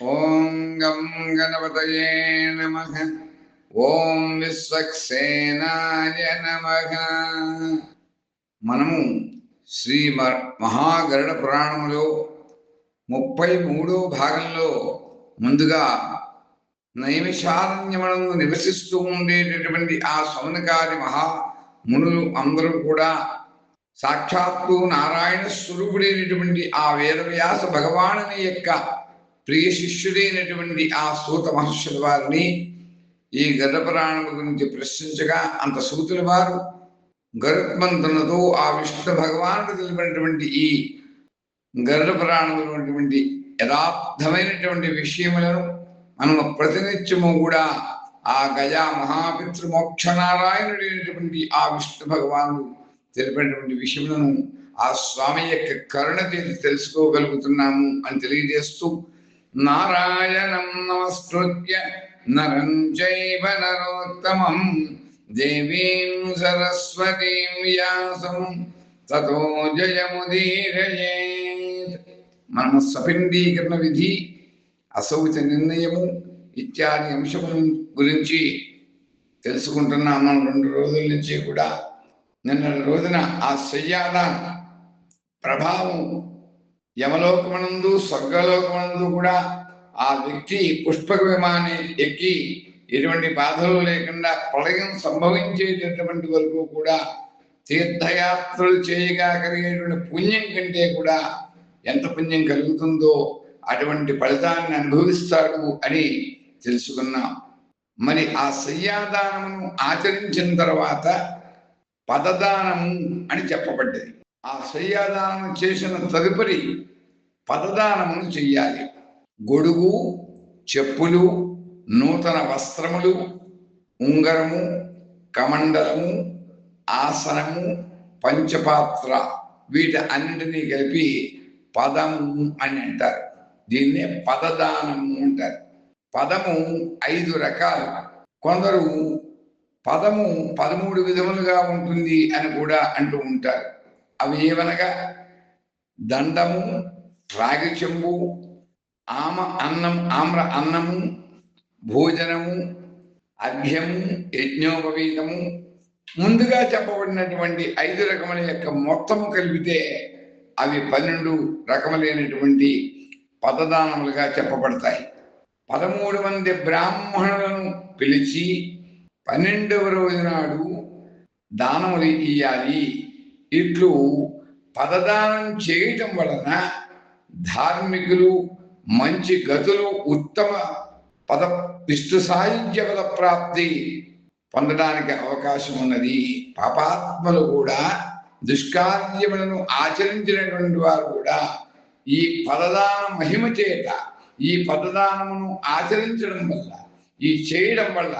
ఓం గం గణపతయే నమ. ఓం విశ్వక్సేనాయ నమ. మనము శ్రీ మ- మహాగరుడ పురాణంలో ముప్పై మూడో భాగంలో ముందుగా నైమిషారణ్యమనందు నివసిస్తూ ఉండేటటువంటి ఆ సౌనకాది మహా మునులు అందరూ కూడా సాక్షాత్తు నారాయణ స్వరూపుడైనటువంటి ఆ వేదవ్యాస భగవానుని యొక్క ప్రియ శిష్యుడైనటువంటి ఆ సూత మహర్షుల వారిని ఈ గర్భపురాణం గురించి ప్రశ్నించగా అంత సూతుల వారు గరుత్మంతునతో ఆ విష్ణు భగవానుడు తెలిపినటువంటి ఈ గరుడ పురాణమైనటువంటి యథార్థమైనటువంటి విషయములను మనము ప్రతినిత్యము కూడా ఆ గజా మహాపితృ మోక్షనారాయణుడైనటువంటి ఆ విష్ణు భగవానుడు తెలిపినటువంటి విషయములను ఆ స్వామి యొక్క కరుణ చేతి తెలుసుకోగలుగుతున్నాము అని తెలియజేస్తూ నారాయణం నమస్కృత్య నరం చైవ నరోత్తమం దేవీం సరస్వతీం వ్యాసం తతో జయముదీరయేత్ మనము సపిండీకరణ విధి అశౌచ నిర్ణయము ఇత్యాది అంశముల గురించి తెలుసుకుంటున్నాం మనం రెండు రోజుల నుంచి కూడా. నిన్న రోజున ఆ శయ్యాద ప్రభావం యమలోకమనందు స్వర్గలోకమనందు కూడా ఆ వ్యక్తి పుష్పక విమాని ఎక్కి ఎటువంటి బాధలు లేకుండా ప్రళయం సంభవించేటటువంటి వరకు కూడా తీర్థయాత్రలు చేయగా కలిగేటువంటి పుణ్యం కంటే కూడా ఎంత పుణ్యం కలుగుతుందో అటువంటి ఫలితాన్ని అనుభవిస్తాడు అని తెలుసుకున్నాం. మరి ఆ శయ్యాదానమును ఆచరించిన తర్వాత పదదానము అని చెప్పబడ్డది. ఆ శయ్యాదానం చేసిన తదుపరి పదదానమును చెయ్యాలి. గొడుగు చెప్పులు నూతన వస్త్రములు ఉంగరము కమండలము ఆసనము పంచపాత్ర వీటి అన్నిటినీ కలిపి పదము అని అంటారు. దీన్నే పదదానము అంటారు. పదము ఐదు రకాలు. కొందరు పదము పదమూడు విధములుగా ఉంటుంది అని కూడా అంటూ ఉంటారు. అవి ఏవనగా దండము రాగి చెంబు ఆమ అన్నం ఆమ్ర అన్నము భోజనము అర్ఘ్యము యజ్ఞోపవీతము. ముందుగా చెప్పబడినటువంటి ఐదు రకముల యొక్క మొత్తము కలిపితే అవి పన్నెండు రకములైనటువంటి పదదానములుగా చెప్పబడతాయి. పదమూడు మంది బ్రాహ్మణులను పిలిచి పన్నెండవ రోజు నాడు దానములు ఇయ్యాలి. ఇట్లు పదదానం చేయటం వలన ధార్మికులు మంచి గతులు ఉత్తమ పద విష్ణు సాహిత్య పద ప్రాప్తి పొందడానికి అవకాశం ఉన్నది. పాపాత్మలు కూడా దుష్కార్యములను ఆచరించినటువంటి వారు కూడా ఈ పదదాన మహిమ చేత ఈ పదదానమును ఆచరించడం వల్ల ఈ చేయడం వల్ల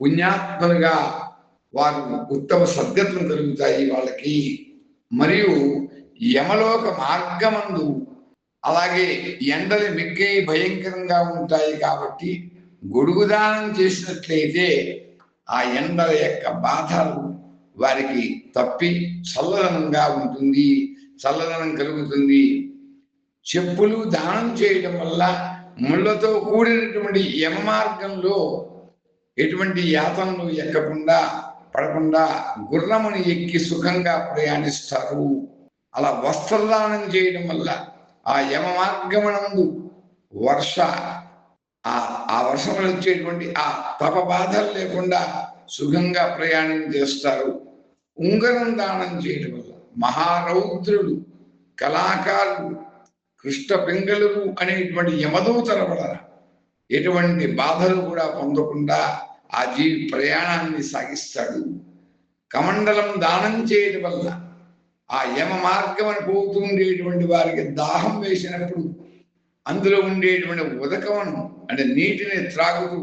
పుణ్యాత్మలుగా వారు ఉత్తమ సద్గతులు కలుగుతాయి వాళ్ళకి. మరియు యమలోక మార్గమందు అలాగే ఎండలు మిక్కి భయంకరంగా ఉంటాయి కాబట్టి గొడుగుదానం చేసినట్లయితే ఆ ఎండల యొక్క బాధలు వారికి తప్పి చల్లదనంగా ఉంటుంది చల్లదనం కలుగుతుంది. చెప్పులు దానం చేయడం వల్ల ముళ్ళతో కూడినటువంటి యమ మార్గంలో ఎటువంటి యాతనలు ఎక్కకుండా పడకుండా గుర్రముని ఎక్కి సుఖంగా ప్రయాణిస్తారు. అలా వస్త్రదానం చేయడం వల్ల ఆ యమ మార్గమనందు వర్ష ఆ ఆ వర్షంలో వచ్చేటువంటి ఆ తప బాధలు లేకుండా సుఖంగా ప్రయాణం చేస్తారు. ఉంగరం దానం చేయడం వల్ల మహారౌద్రుడు కళాకారులు కృష్ణ పింగళులు అనేటువంటి యమదూతల వలన ఎటువంటి బాధలు కూడా పొందకుండా ఆ జీవి ప్రయాణాన్ని సాగిస్తాడు. కమండలం దానం చేయడం వల్ల ఆ యమ మార్గమని పోతూ ఉండేటువంటి వారికి దాహం వేసినప్పుడు అందులో ఉండేటువంటి ఉదకమును అంటే నీటిని త్రాగుతూ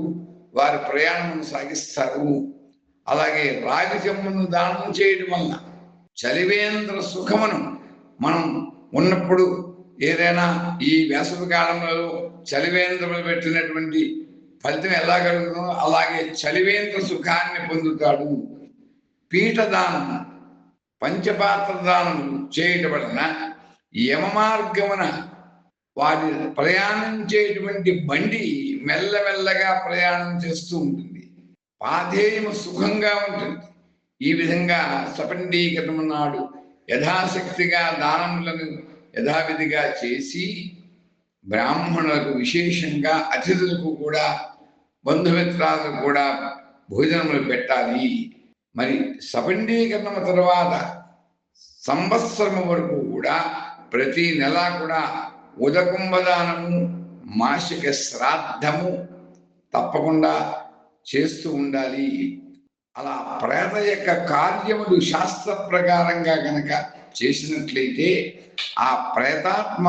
వారి ప్రయాణమును సాగిస్తారు. అలాగే రాగి చెమ్మును దానం చేయడం వల్ల చలివేంద్ర సుఖమును మనం ఉన్నప్పుడు ఏదైనా ఈ వేసవి కాలంలో చలివేంద్రములు పెట్టినటువంటి ఫలితం ఎలా కలుగుతుందో అలాగే చలివేంద్ర సుఖాన్ని పొందుతాడు. పీఠదానం పంచపాత్ర దానం చేయటం వలన యమ మార్గమున వారి ప్రయాణించేటువంటి బండి మెల్లమెల్లగా ప్రయాణం చేస్తూ ఉంటుంది. పాధేయము సుఖంగా ఉంటుంది. ఈ విధంగా సపండీకరణం నాడు యథాశక్తిగా దానములను యథావిధిగా చేసి బ్రాహ్మణులకు విశేషంగా అతిథులకు కూడా బంధుమిత్రాలకు కూడా భోజనములు పెట్టాలి. మరి సపండీకరణం తర్వాత సంవత్సరం వరకు కూడా ప్రతి నెల కూడా ఉదకుంభదానము మాసిక శ్రాద్ధము తప్పకుండా చేస్తూ ఉండాలి. అలా ప్రేత యొక్క కార్యములు శాస్త్ర ప్రకారంగా గనక చేసినట్లయితే ఆ ప్రేతాత్మ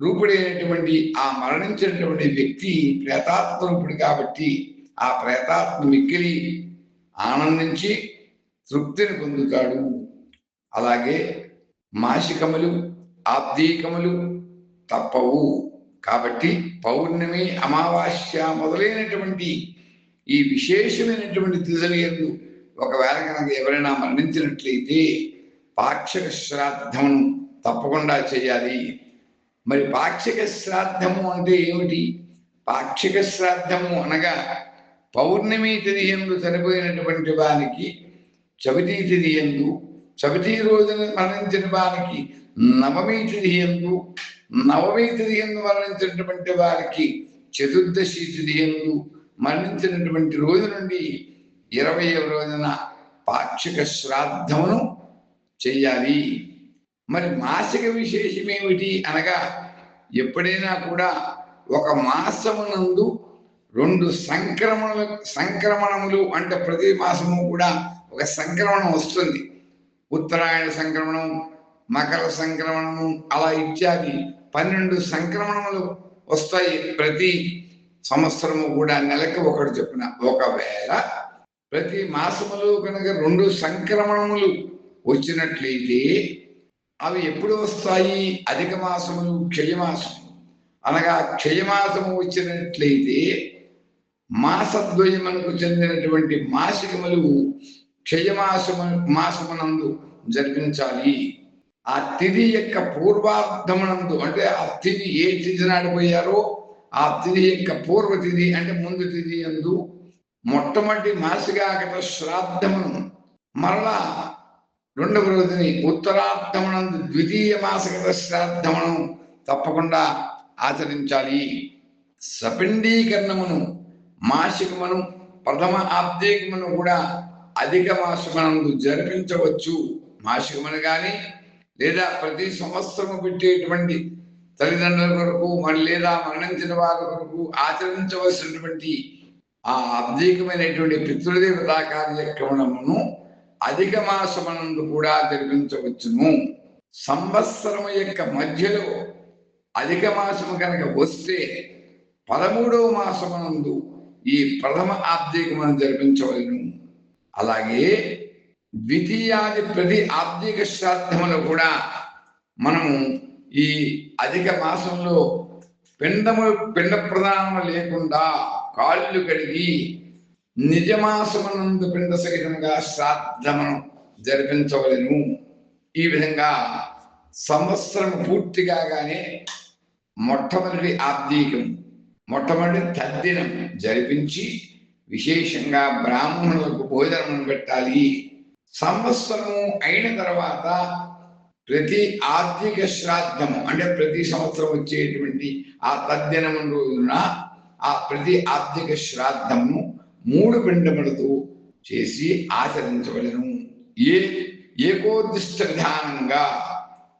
రూపుడైనటువంటి ఆ మరణించినటువంటి వ్యక్తి ప్రేతాత్మ రూపుడు కాబట్టి ఆ ప్రేతాత్మ మిక్కిలి ఆనందించి తృప్తిని పొందుతాడు. అలాగే మాసికములు ఆబ్దీకములు తప్పవు. కాబట్టి పౌర్ణమి అమావాస్య మొదలైనటువంటి ఈ విశేషమైనటువంటి తిథుల ఒకవేళ కనుక ఎవరైనా మరణించినట్లయితే పాక్షిక శ్రాద్ధమును తప్పకుండా చేయాలి. మరి పాక్షిక శ్రాద్ధము అంటే ఏమిటి? పాక్షిక శ్రాద్ధము అనగా పౌర్ణమి తిథి ఎందు చనిపోయినటువంటి వారికి చవితి తిథి ఎందు చవితి రోజున మరణించిన వారికి నవమి తిథి ఎందు నవమి తిథి ఎందు మరణించినటువంటి వారికి చతుర్దశి తిథి ఎందు మరణించినటువంటి రోజు నుండి ఇరవై రోజున పాక్షిక శ్రాద్ధమును చెయ్యాలి. మరి మాసిక విశేషం ఏమిటి అనగా ఎప్పుడైనా కూడా ఒక మాసమునందు రెండు సంక్రమణలు సంక్రమణములు అంటే ప్రతి మాసము కూడా ఒక సంక్రమణం వస్తుంది. ఉత్తరాయణ సంక్రమణం మకర సంక్రమణము అలా ఇత్యాది పన్నెండు సంక్రమణములు వస్తాయి ప్రతి సంవత్సరము కూడా నెలకు ఒకటి చెప్పిన. ఒకవేళ ప్రతి మాసములో కనుక రెండు సంక్రమణములు వచ్చినట్లయితే అవి ఎప్పుడు వస్తాయి? అధిక మాసములు క్షయమాసము అనగా క్షయమాసము వచ్చినట్లయితే మాసద్వయమునకు చెందినటువంటి మాసికములు క్షయమాసము మాసమునందు జరిపించాలి. ఆ తిథి యొక్క పూర్వార్థమునందు అంటే ఆ తిథి ఏ తిది నాడిపోయారో ఆ తిథి యొక్క పూర్వ తిథి అంటే ముందు తిథి ఎందు మొట్టమొదటి మాసికాగత శ్రాద్ధమును మరలా రెండవ రోజుని ఉత్తరార్థమునందు ద్వితీయ మాసగత శ్రాద్ధమును తప్పకుండా ఆచరించాలి. సపిండీకరణమును మాసికమును ప్రథమ ఆబ్దేకమును కూడా అధిక మాసమునందు జరిపించవచ్చు. మాసికమును కానీ లేదా ప్రతి సంవత్సరము పెట్టేటువంటి తల్లిదండ్రుల కొరకు మరి లేదా మరణించిన వారి కొరకు ఆచరించవలసినటువంటి ఆ అబ్దీకమైనటువంటి పితృదేవతా కార్యక్రమమును అధిక మాసమనందు కూడా జరిపించవచ్చును. సంవత్సరం యొక్క మధ్యలో అధిక మాసము కనుక వస్తే పదమూడవ మాసమనందు ఈ ప్రథమ ఆబ్దికమును జరిపించవలను. అలాగే ద్వితీయాది ప్రతి ఆర్థిక శ్రాద్ధములు కూడా మనము ఈ అధిక మాసంలో పిండము పిండ ప్రదానము లేకుండా కాళ్ళు కడిగి నిజమాసమనందు పిండ సహితంగా శ్రాద్ధమును జరిపించవలను. ఈ విధంగా సంవత్సరం పూర్తి కాగానే మొట్టమొదటి ఆర్థికం మొట్టమొదటి తద్దినం జరిపించి విశేషంగా బ్రాహ్మణులకు భోజనం పెట్టాలి. సంవత్సరము అయిన తర్వాత ప్రతి ఆర్థిక శ్రాద్ధము అంటే ప్రతి సంవత్సరం వచ్చేటువంటి ఆ తద్దినము రోజున ఆ ప్రతి ఆర్థిక శ్రాద్ధము మూడు పిండములతో చేసి ఆచరించవలను. ఏ ఏకోదిష్ట విధానంగా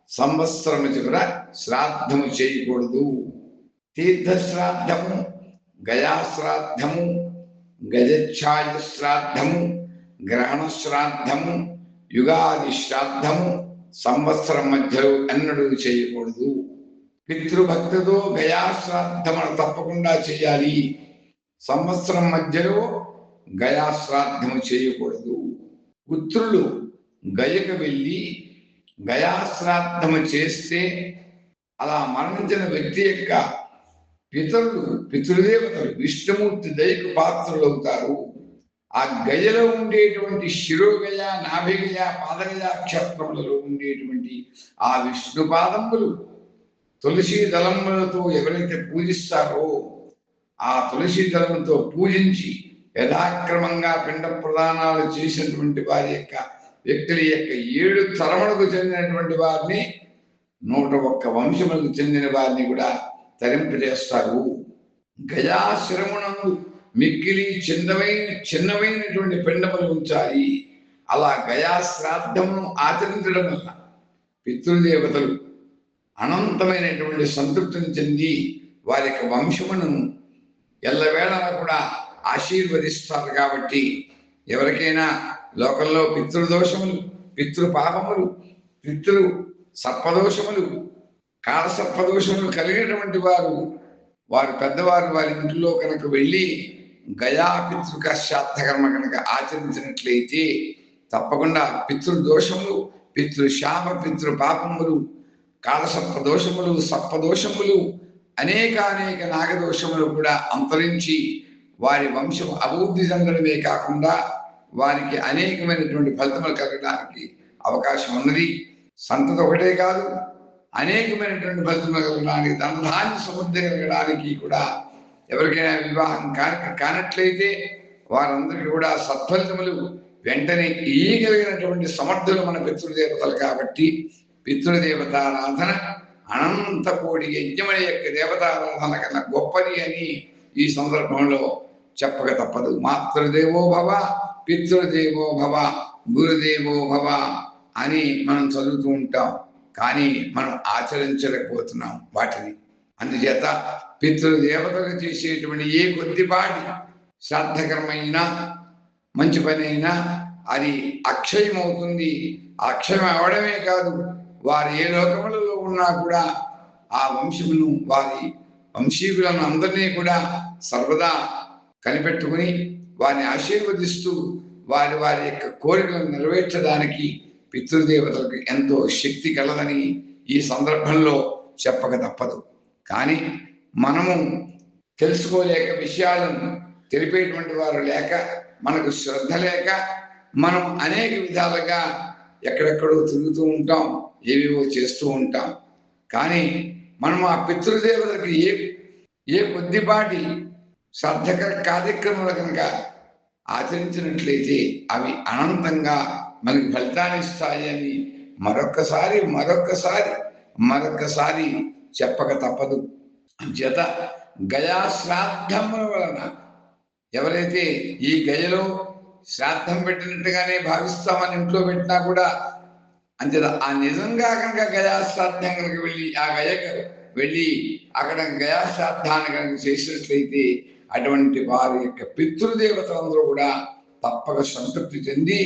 సంవత్సరము చివర శ్రాద్ధము చేయకూడదు. తీర్థశ్రాద్ధము గయాశ్రాద్ధము గయా శ్రాద్ధము గజఛాయ శ్రాద్ధము గ్రహణ శ్రాద్ధము యుగాది శ్రాద్ధము సంవత్సరం మధ్యలో ఎన్నడూ చేయకూడదు. పితృభక్తితో గయాశ్రాద్ధమును తప్పకుండా చేయాలి. సంవత్సరం మధ్యలో గయాశ్రాద్ధము చేయకూడదు. పుత్రులు గయకు వెళ్ళి గయాశ్రాద్ధము చేస్తే అలా మరణించిన వ్యక్తి యొక్క పితరులు పితృదేవతలు విష్ణుమూర్తి దయకు పాత్రలు అవుతారు ఆ గయలో ఉండేటువంటి శిరోగయ నాభిగయ పాదగయ క్షేత్రములలో ఉండేటువంటి ఆ విష్ణు పాదములు తులసి దళములతో ఎవరైతే పూజిస్తారో ఆ తులసి దళములతో పూజించి యథాక్రమంగా పిండ ప్రదానాలు చేసినటువంటి వారి యొక్క వ్యక్తుల యొక్క ఏడు తరములకు చెందినటువంటి వారిని నూట ఒక్క వంశములకు చెందిన వారిని కూడా తరింపజేస్తారు గజా మిక్కిలి చిన్నమైన చిన్నమైనటువంటి పిండములు ఉంచాలి అలా గయా శ్రాద్ధమును ఆచరించడం వల్ల పితృదేవతలు అనంతమైనటువంటి సంతృప్తిని చెంది వారి యొక్క వంశమును ఎల్లవేళలా కూడా ఆశీర్వదిస్తారు కాబట్టి ఎవరికైనా లోకంలో పితృదోషములు పితృ పాపములు పితృ సర్పదోషములు కాలసర్పదోషములు కలిగినటువంటి వారు వారు పెద్దవారు వారి ఇంట్లో కనుక వెళ్ళి గయా పితృక శ్రాద్ధకర్మ కనుక ఆచరించినట్లయితే తప్పకుండా పితృదోషములు పితృ శాప పితృ పాపములు కాలసర్ప దోషములు సర్పదోషములు అనేక అనేక నాగదోషములు కూడా అంతరించి వారి వంశం అభివృద్ధి చెందడమే కాకుండా వారికి అనేకమైనటువంటి ఫలితములు కలగడానికి అవకాశం ఉన్నది సంతతి ఒకటే కాదు. అనేకమైనటువంటి భక్తులు కలగడానికి ధనధాన్య సమృద్ధి కలగడానికి కూడా ఎవరికైనా వివాహం కాని కానట్లయితే వారందరికీ కూడా సత్ఫలితములు వెంటనే ఇయ్యగలిగినటువంటి సమర్థులు మన పితృదేవతలు కాబట్టి పితృదేవతారాధన అనంత కోడి యజ్ఞముల యొక్క దేవతారాధన కన్నా గొప్పది అని ఈ సందర్భంలో చెప్పక తప్పదు. మాతృదేవో భవ పితృదేవో భవ గురుదేవో భవ అని మనం చదువుతూ ఉంటాం. కానీ మనం ఆచరించలేకపోతున్నాం వాటిని. అందుచేత పితృదేవతలు చేసేటువంటి ఏ కొద్దిపాటి శ్రాద్ధకరమైన మంచి పని అయినా అది అక్షయం అవుతుంది అక్షయం అవడమే కాదు వారు ఏ లోకములలో ఉన్నా కూడా ఆ వంశమును వారి వంశీకులను అందరినీ కూడా సర్వదా కనిపెట్టుకుని వారిని ఆశీర్వదిస్తూ వారి వారి యొక్క కోరికలను నెరవేర్చడానికి పితృదేవతలకు ఎంతో శక్తి కలదని ఈ సందర్భంలో చెప్పక తప్పదు. కానీ మనము తెలుసుకోలేక విషయాలను తెలిపేటువంటి వారు లేక మనకు శ్రద్ధ లేక మనం అనేక విధాలుగా ఎక్కడెక్కడో తిరుగుతూ ఉంటాం ఏవేవో చేస్తూ ఉంటాం. కానీ మనం ఆ పితృదేవతలకు ఏ ఏ కొద్దిపాటి శ్రద్ధకర కార్యక్రమాలు కనుక ఆచరించినట్లయితే అవి అనంతంగా మనకి ఫలితాన్ని ఇస్తాయని మరొకసారి మరొక్కసారి మరొక్కసారి మరొక్కసారి చెప్పక తప్పదు. చేత గయా శ్రాద్ధముల వలన ఎవరైతే ఈ గయలో శ్రాద్ధం పెట్టినట్టుగానే భావిస్తామని ఇంట్లో పెట్టినా కూడా అంచేత ఆ నిజంగా కనుక గయా శ్రాద్ధం కనుక వెళ్ళి ఆ గయకు వెళ్ళి అక్కడ గయా శ్రాద్ధాన్ని కనుక చేసినట్లయితే అటువంటి వారి యొక్క పితృదేవతలందరూ కూడా తప్పక సంతృప్తి చెంది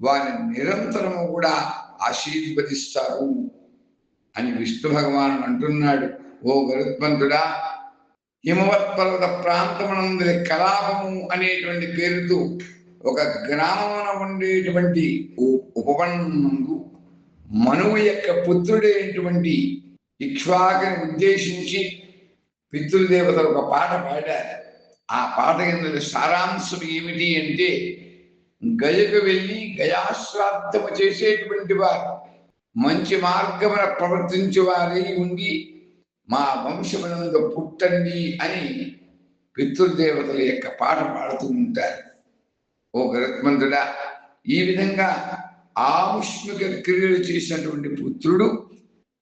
వారిని నిరంతరము కూడా ఆశీర్వదిస్తారు అని విష్ణు భగవాను అంటున్నాడు. ఓ గరుత్మంతుడా హిమవత్ పర్వత ప్రాంతమునందరి కలాపము అనేటువంటి పేరుతో ఒక గ్రామమున ఉండేటువంటి ఉ- ఉపవనందు మనువు యొక్క పుత్రుడైనటువంటి ఇక్ష్వాకుని ఉద్దేశించి పితృదేవతలు ఒక పాట పాడారు. ఆ పాట కింద సారాంశం ఏమిటి అంటే గయకు వెళ్ళి గయాశ్రాద్ధము చేసేటువంటి వారు మంచి మార్గమున ప్రవర్తించే వారై ఉండి మా వంశమునందు పుట్టండి అని పితృదేవతల యొక్క పాట పాడుతూ ఉంటారు. ఓ గరుత్మంతుడా ఈ విధంగా ఆముష్మిక క్రియలు చేసినటువంటి పుత్రుడు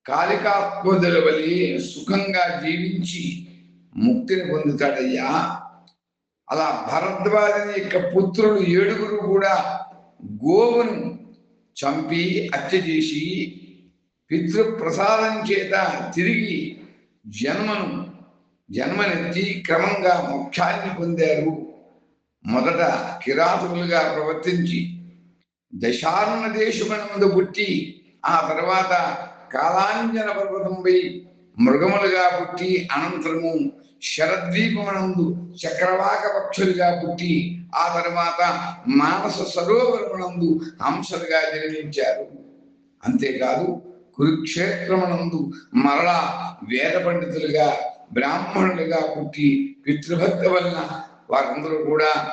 కాళికాత్మదుల వలె సుఖంగా జీవించి ముక్తిని పొందుతాడయ్యా. అలా భరద్వాజుని యొక్క పుత్రులు ఏడుగురు కూడా గోవును చంపి హత్య చేసి పితృప్రసాదం చేత తిరిగి జన్మను జన్మనెత్తి క్రమంగా మోక్షాన్ని పొందారు. మొదట కిరాతులుగా ప్రవర్తించి దశార్ణ దేశమునందు పుట్టి ఆ తర్వాత కాలాంజన పర్వతంపై మృగములుగా పుట్టి అనంతరము శరద్వీపమునందు చక్రవాక పక్షులుగా పుట్టి ఆ తర్వాత మానస సరోవరమునందు హంసలుగా జన్మించారు. అంతేకాదు కురుక్షేత్రమునందు మరలా వేద పండితులుగా బ్రాహ్మణులుగా పుట్టి పితృభక్తి వలన వారందరూ కూడా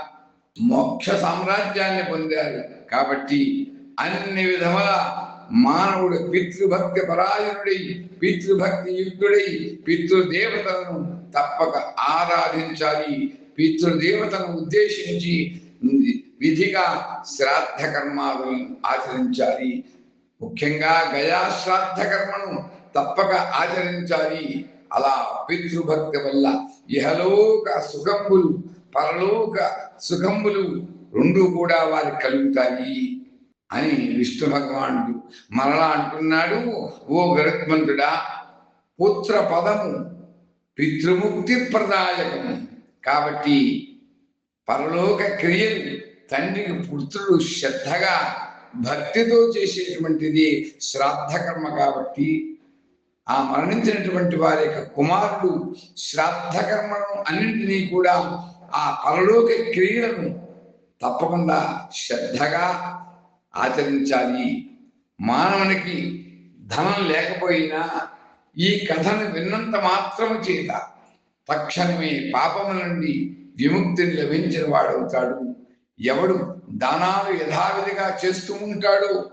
మోక్ష సామ్రాజ్యాన్ని పొందారు. కాబట్టి అన్ని విధముల మానవుడు పితృభక్తి పరాయణుడై పితృభక్తి యుక్తుడై పితృదేవతలను తప్పక ఆరాధించాలి. పితృదేవతను ఉద్దేశించి విధిగా శ్రాద్ధ కర్మాలను ఆచరించాలి. ముఖ్యంగా గయా శ్రాద్ధ కర్మను తప్పక ఆచరించాలి. అలా పితృభక్తి వల్ల ఇహలోక సుఖంబులు పరలోక సుఖంబులు రెండు కూడా వారికి కలుగుతాయి. అని విష్ణు భగవానుడు మరలా అంటున్నాడు ఓ గరుత్మంతుడా పుత్ర పదము పితృముక్తి ప్రదాయకము. కాబట్టి పరలోక క్రియలు తండ్రికి పుత్రుడు శ్రద్ధగా భక్తితో చేసేటువంటిది శ్రాద్ధ కర్మ కాబట్టి ఆ మరణించినటువంటి వారి యొక్క కుమారుడు శ్రాద్ధ కర్మను అన్నింటినీ కూడా ఆ పరలోక క్రియలను తప్పకుండా శ్రద్ధగా ఆచరించాలి. మానవునికి ధనం లేకపోయినా ఈ కథను విన్నంత మాత్రము చేత తక్షణమే పాపము నుండి విముక్తిని లభించిన వాడవుతాడు. ఎవడు దానాలు యథావిధిగా చేస్తూ ఉంటాడో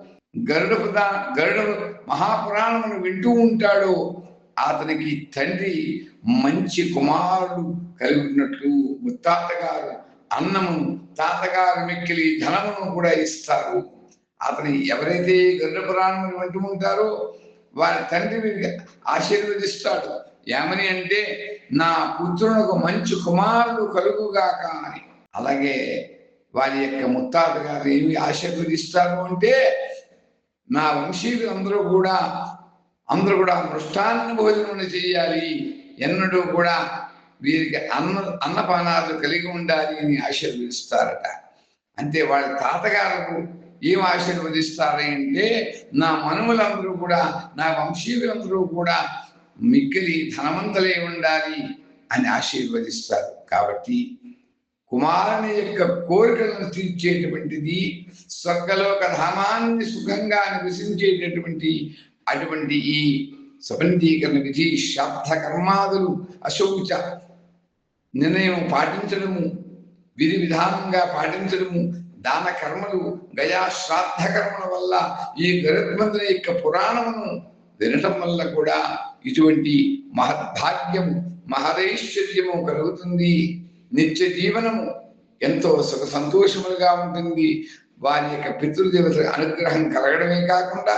గరుడ గరుడు మహాపురాణమును వింటూ ఉంటాడో అతనికి తండ్రి మంచి కుమారుడు కలిగినట్లు ముత్తాతగారు అన్నము తాతగారు మిక్కిలి ధనమును కూడా ఇస్తారు. అతని ఎవరైతే గరుడ పురాణమును వింటూ ఉంటారో వారి తండ్రి వీరికి ఆశీర్వదిస్తాడు. ఏమని అంటే నా పుత్రునకు మంచి కుమారుడు కలుగుగాక అని. అలాగే వారి యొక్క ముత్తాత గారు ఏమి ఆశీర్వదిస్తారు అంటే నా వంశీయులు అందరూ కూడా అందరూ కూడా మృష్టాన్న భోజనం చేయాలి. ఎన్నడూ కూడా వీరికి అన్న అన్నపానాలు కలిగి ఉండాలి అని ఆశీర్వదిస్తారట. అంటే వాళ్ళ తాతగారు ఏం ఆశీర్వదిస్తారు అంటే నా మనుమలందరూ కూడా నా వంశీయులందరూ కూడా మిక్కిలి ధనవంతులై ఉండాలి అని ఆశీర్వదిస్తారు. కాబట్టి కుమారుని యొక్క కోరికలను తీర్చేటువంటిది స్వర్గలోక ధామాన్ని సుఖంగా నివసించేటటువంటి అటువంటి ఈ సబంధీకరణ విధి శబ్ద కర్మాదులు అశౌచ నిర్ణయం పాటించడము విధి విధానంగా పాటించడము దాన కర్మలు గయా శ్రాద్ధ కర్మల వల్ల ఈ గరుత్మంతుల యొక్క పురాణమును వినటం వల్ల కూడా ఇటువంటి మహద్భాగ్యము మహదైశ్వర్యము కలుగుతుంది. నిత్య జీవనము ఎంతో సుఖ సంతోషములుగా ఉంటుంది. వారి యొక్క పితృదేవత అనుగ్రహం కలగడమే కాకుండా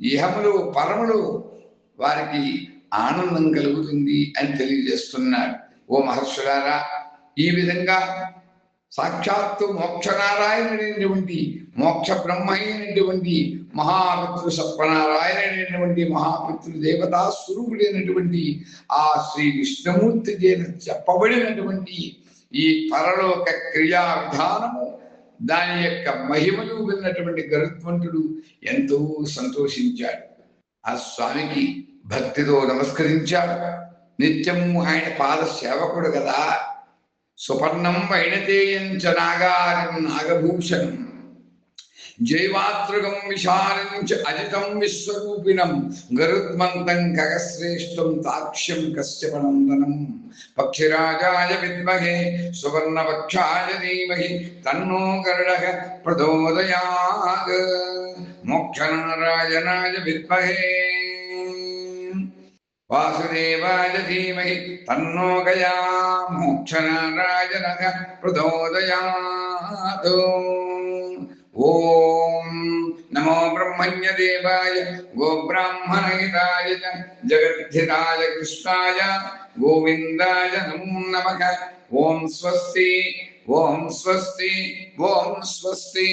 ఇహములు పరములు వారికి ఆనందం కలుగుతుంది అని తెలియజేస్తున్నాడు. ఓ మహర్షులారా ఈ విధంగా సాక్షాత్తు మోక్షనారాయణుడైనటువంటి మోక్ష బ్రహ్మ అయినటువంటి మహాపితృ సత్వనారాయణుడైనటువంటి మహాపితృ దేవతా స్వరూపుడైనటువంటి ఆ శ్రీ విష్ణుమూర్తి చేత చెప్పబడినటువంటి ఈ పరలోక క్రియా విధానము దాని యొక్క మహిమలు విన్నటువంటి గరుత్మంతుడు ఎంతో సంతోషించాడు. ఆ స్వామికి భక్తితో నమస్కరించాడు. నిత్యము ఆయన పాద సేవకుడు కదా. சுபர்ணம் வைணதேயஞ்ச நாகாரம் நாகபூஷணம் ஜெய்வாத்ரகம் விஷாலஞ்ச அஜிதம் விஸ்வரூபிணம் கருத்மந்தம் ககசிரேஷ்டம் தாட்சியம் கஷ்யபனந்தனம் பக்ஷிராஜாய வித்மகே சுவர்ணபக்ஷாய தீமகி தன்னோ கருடக பிரதோதயாக மோக்ஷநாராயணாய வித்மகே വാസുദേവായ ധീമഹി തന്നോകയാ ഗയാ മോക്ഷനാരായണ ഓം നമോ ബ്രഹ്മണ്യദേവായ ഗോബ്രാഹ്മണഹിതായ ജഗദ്ധിതായ കൃഷ്ണായ ഗോവിന്ദായ നമോ നമഃ. ഓം സ്വസ്തി ഓം സ്വസ്തി ഓം സ്വസ്തി.